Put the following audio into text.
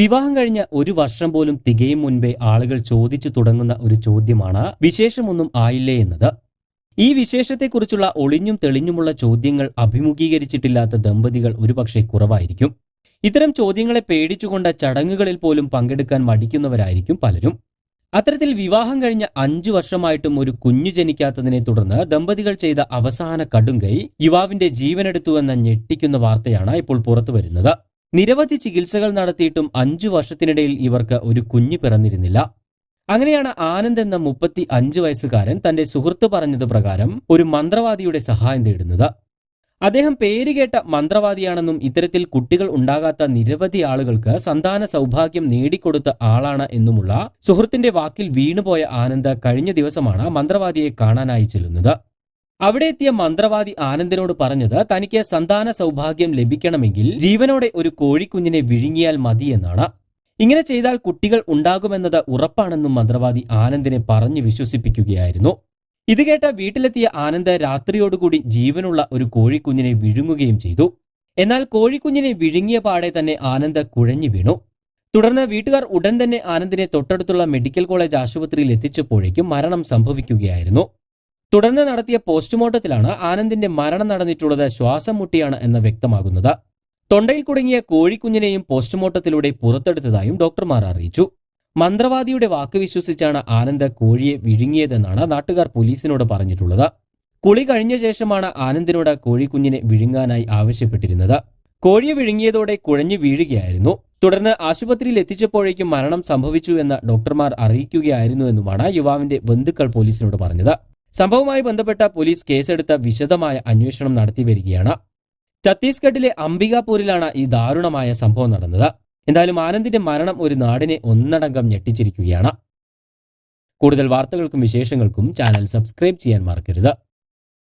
വിവാഹം കഴിഞ്ഞ ഒരു വർഷം പോലും തികയും മുൻപേ ആളുകൾ ചോദിച്ചു തുടങ്ങുന്ന ഒരു ചോദ്യമാണ് വിശേഷമൊന്നും ആയില്ലേ എന്നത്. ഈ വിശേഷത്തെക്കുറിച്ചുള്ള ഒളിഞ്ഞും തെളിഞ്ഞുമുള്ള ചോദ്യങ്ങൾ അഭിമുഖീകരിച്ചിട്ടില്ലാത്ത ദമ്പതികൾ ഒരുപക്ഷെ കുറവായിരിക്കും. ഇത്തരം ചോദ്യങ്ങളെ പേടിച്ചുകൊണ്ട് ചടങ്ങുകളിൽ പോലും പങ്കെടുക്കാൻ മടിക്കുന്നവരായിരിക്കും പലരും. അത്തരത്തിൽ വിവാഹം കഴിഞ്ഞ അഞ്ചു വർഷമായിട്ടും ഒരു കുഞ്ഞു ജനിക്കാത്തതിനെ തുടർന്ന് ദമ്പതികൾ ചെയ്ത അവസാന കടുങ്കൈ യുവാവിന്റെ ജീവനെടുത്തുവെന്ന ഞെട്ടിക്കുന്ന വാർത്തയാണ് ഇപ്പോൾ പുറത്തുവരുന്നത്. നിരവധി ചികിത്സകൾ നടത്തിയിട്ടും അഞ്ചു വർഷത്തിനിടയിൽ ഇവർക്ക് ഒരു കുഞ്ഞു പിറന്നിരുന്നില്ല. അങ്ങനെയാണ് ആനന്ദ് എന്ന മുപ്പത്തി അഞ്ച് വയസ്സുകാരൻ തന്റെ സുഹൃത്ത് പറഞ്ഞത് പ്രകാരം ഒരു മന്ത്രവാദിയുടെ സഹായം തേടുന്നത്. അദ്ദേഹം പേരുകേട്ട മന്ത്രവാദിയാണെന്നും ഇത്തരത്തിൽ കുട്ടികൾ ഉണ്ടാകാത്ത നിരവധി ആളുകൾക്ക് സന്താന സൗഭാഗ്യം നേടിക്കൊടുത്ത ആളാണ് എന്നുമുള്ള സുഹൃത്തിന്റെ വാക്കിൽ വീണുപോയ ആനന്ദ് കഴിഞ്ഞ ദിവസമാണ് മന്ത്രവാദിയെ കാണാനായി ചെല്ലുന്നത്. അവിടെ എത്തിയ മന്ത്രവാദി ആനന്ദിനോട് പറഞ്ഞത് തനിക്ക് സന്താന സൗഭാഗ്യം ലഭിക്കണമെങ്കിൽ ജീവനോടെ ഒരു കോഴിക്കുഞ്ഞിനെ വിഴുങ്ങിയാൽ മതിയെന്നാണ് ഇങ്ങനെ ചെയ്താൽ കുട്ടികൾ ഉണ്ടാകുമെന്നത് ഉറപ്പാണെന്നും മന്ത്രവാദി ആനന്ദിനെ പറഞ്ഞു വിശ്വസിപ്പിക്കുകയായിരുന്നു. ഇത് കേട്ട വീട്ടിലെത്തിയ ആനന്ദ് രാത്രിയോടുകൂടി ജീവനുള്ള ഒരു കോഴിക്കുഞ്ഞിനെ വിഴുങ്ങുകയും ചെയ്തു. എന്നാൽ കോഴിക്കുഞ്ഞിനെ വിഴുങ്ങിയ പാടെ തന്നെ ആനന്ദ് കുഴഞ്ഞു വീണു. തുടർന്ന് വീട്ടുകാർ ഉടൻ തന്നെ ആനന്ദിനെ തൊട്ടടുത്തുള്ള മെഡിക്കൽ കോളേജ് ആശുപത്രിയിൽ എത്തിച്ചപ്പോഴേക്കും മരണം സംഭവിക്കുകയായിരുന്നു. തുടർന്ന് നടത്തിയ പോസ്റ്റ്മോർട്ടത്തിലാണ് ആനന്ദിന്റെ മരണം നടന്നിട്ടുള്ളത് ശ്വാസം മുട്ടിയാണ് എന്ന് വ്യക്തമാകുന്നത്. തൊണ്ടയിൽ കുടുങ്ങിയ കോഴിക്കുഞ്ഞിനെയും പോസ്റ്റ്മോർട്ടത്തിലൂടെ പുറത്തെടുത്തതായും ഡോക്ടർമാർ അറിയിച്ചു. മന്ത്രവാദിയുടെ വാക്ക് വിശ്വസിച്ചാണ് ആനന്ദ് കോഴിയെ വിഴുങ്ങിയതെന്നാണ് നാട്ടുകാർ പോലീസിനോട് പറഞ്ഞിട്ടുള്ളത്. കുളി കഴിഞ്ഞ ശേഷമാണ് ആനന്ദിനോട് കോഴിക്കുഞ്ഞിനെ വിഴുങ്ങാനായി ആവശ്യപ്പെട്ടിരുന്നത്. കോഴിയെ വിഴുങ്ങിയതോടെ കുഴഞ്ഞു വീഴുകയായിരുന്നു. തുടർന്ന് ആശുപത്രിയിൽ എത്തിച്ചപ്പോഴേക്കും മരണം സംഭവിച്ചു എന്ന് ഡോക്ടർമാർ അറിയിക്കുകയായിരുന്നുവെന്നുമാണ് യുവാവിന്റെ ബന്ധുക്കൾ പോലീസിനോട് പറഞ്ഞത്. സംഭവവുമായി ബന്ധപ്പെട്ട പോലീസ് കേസെടുത്ത വിശദമായ അന്വേഷണം നടത്തി വരികയാണ്. ഛത്തീസ്ഗഡിലെ അംബികാപൂരിലാണ് ഈ ദാരുണമായ സംഭവം നടന്നത്. എന്തായാലും ആനന്ദിന്റെ മരണം ഒരു നാടിനെ ഒന്നടങ്കം ഞെട്ടിച്ചിരിക്കുകയാണ്. കൂടുതൽ വാർത്തകൾക്കും വിശേഷങ്ങൾക്കും ചാനൽ സബ്സ്ക്രൈബ് ചെയ്യാൻ മറക്കരുത്.